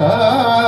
Ah.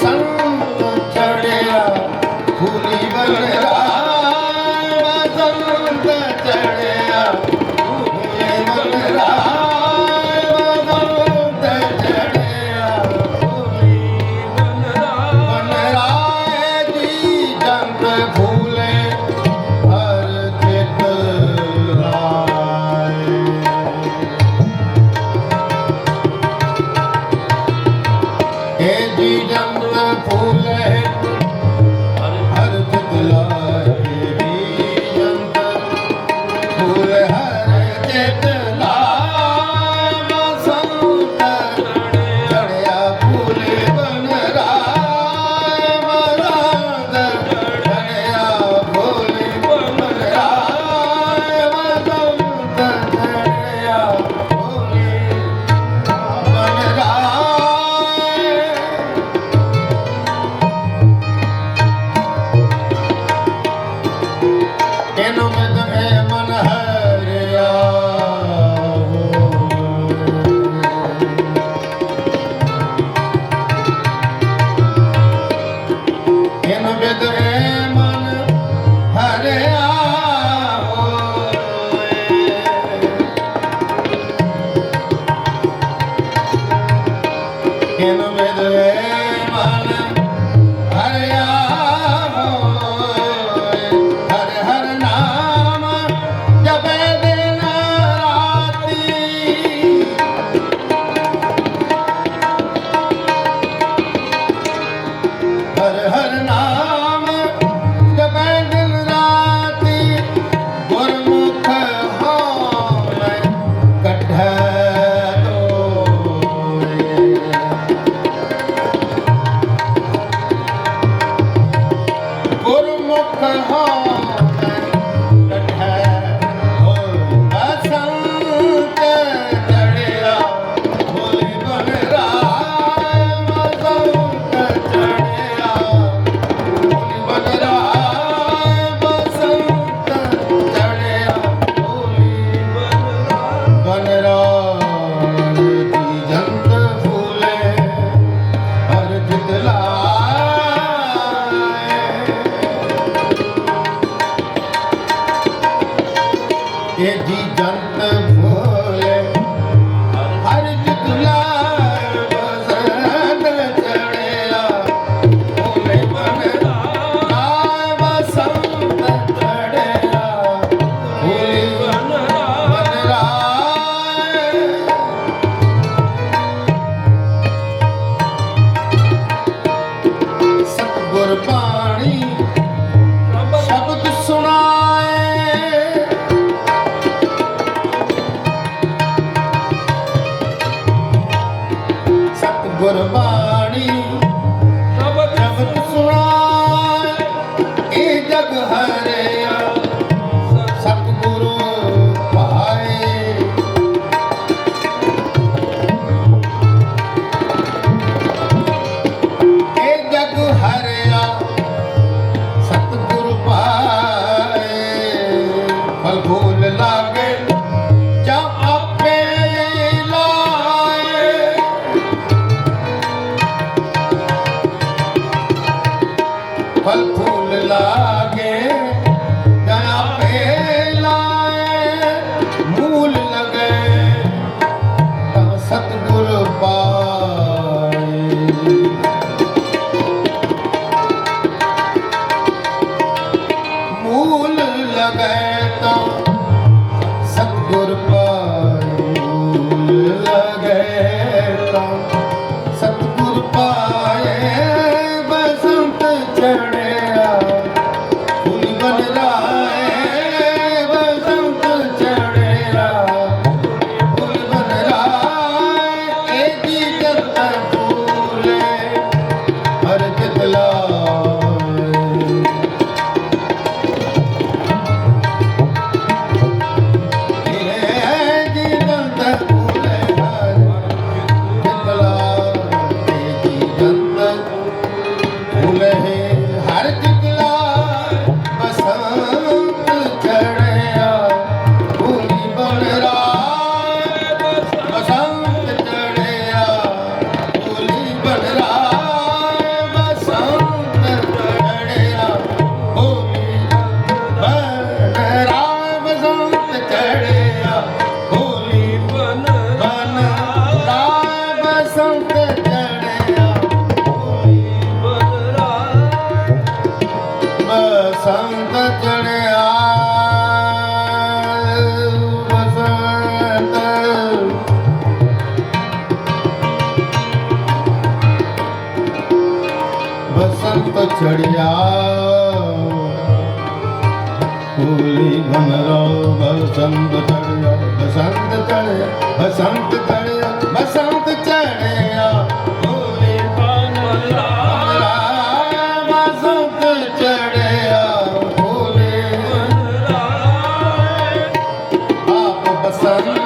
ਸੰਗ ਚੜਿਆ ਭੂਲੀ ਬਲਰਾਮ ਸੰਗ ਚੜਿਆ ਭੂਲੀ ਬਲਰਾਮ ਸੰਗ ਚੜਿਆ ਭੂਲੀ ਬਲਰਾਮ ਬਲਰਾਏ ਦੀ ਜੰਗ ਭੂਲੇ, ਹਰ ਚਿਤ ਰਾਏ। ਇਹ ਦੀ ਜੰਗ ফুলে get deep done. ਫਲ ਫੂਲ ਲਾ ਚੜਿਆ। ਹੋਲੀ ਭਮਰੋ ਬਸੰਤ ਬਸੰਤ ਬਸੰਤ ਬਸੰਤ ਚੜਿਆ। ਹੋਲੀ ਭਮਰੋ ਬਸੰਤ ਚੜਿਆ। ਹੋਲੀ ਆਪ ਬਸੰਤ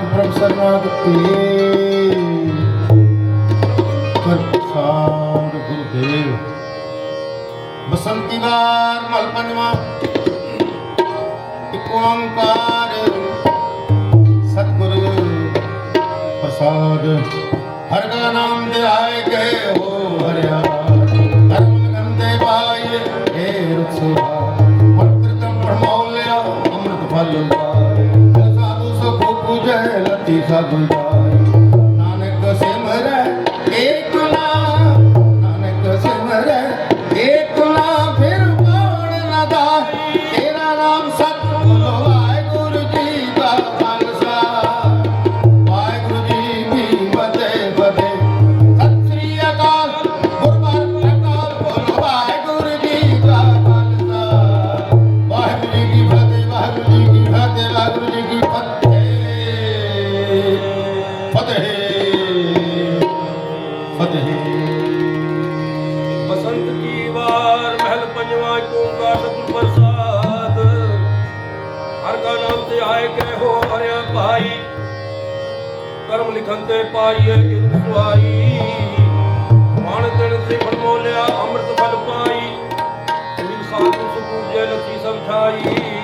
ਪ੍ਰਸਾਦ ਤੇ ਕਰ ਗੁਰਦੇਵ। ਬਸੰਤੀ ਵਾਰ ਮਲ ਪੰਜਵਾ। ਇੱਕ ਓੰਕਾਰ। ਸਤਿਗੁਰ ਪ੍ਰਸਾਦ। ਹਰ ਕਾ ਦੇ ਆਏ ਗਏ ਹੋ। ਲਤੀ ਨਾਮ ਤੇ ਆਏ ਗਏ ਹੋ ਹਰਿਆ ਭਾਈ। ਕਰਮ ਲਿਖਨ ਤੇ ਪਾਈਏ ਇਨ ਸੁਆਈ। ਮਾਨ ਤਣ ਸੇ ਫਰਮੋਲਿਆ ਅੰਮ੍ਰਿਤ ਫਲ ਪਾਈ। ਜਿਨ ਸਾਧੂ ਸੁਪੂਜੇ ਲਖੀ ਸਮਝਾਈ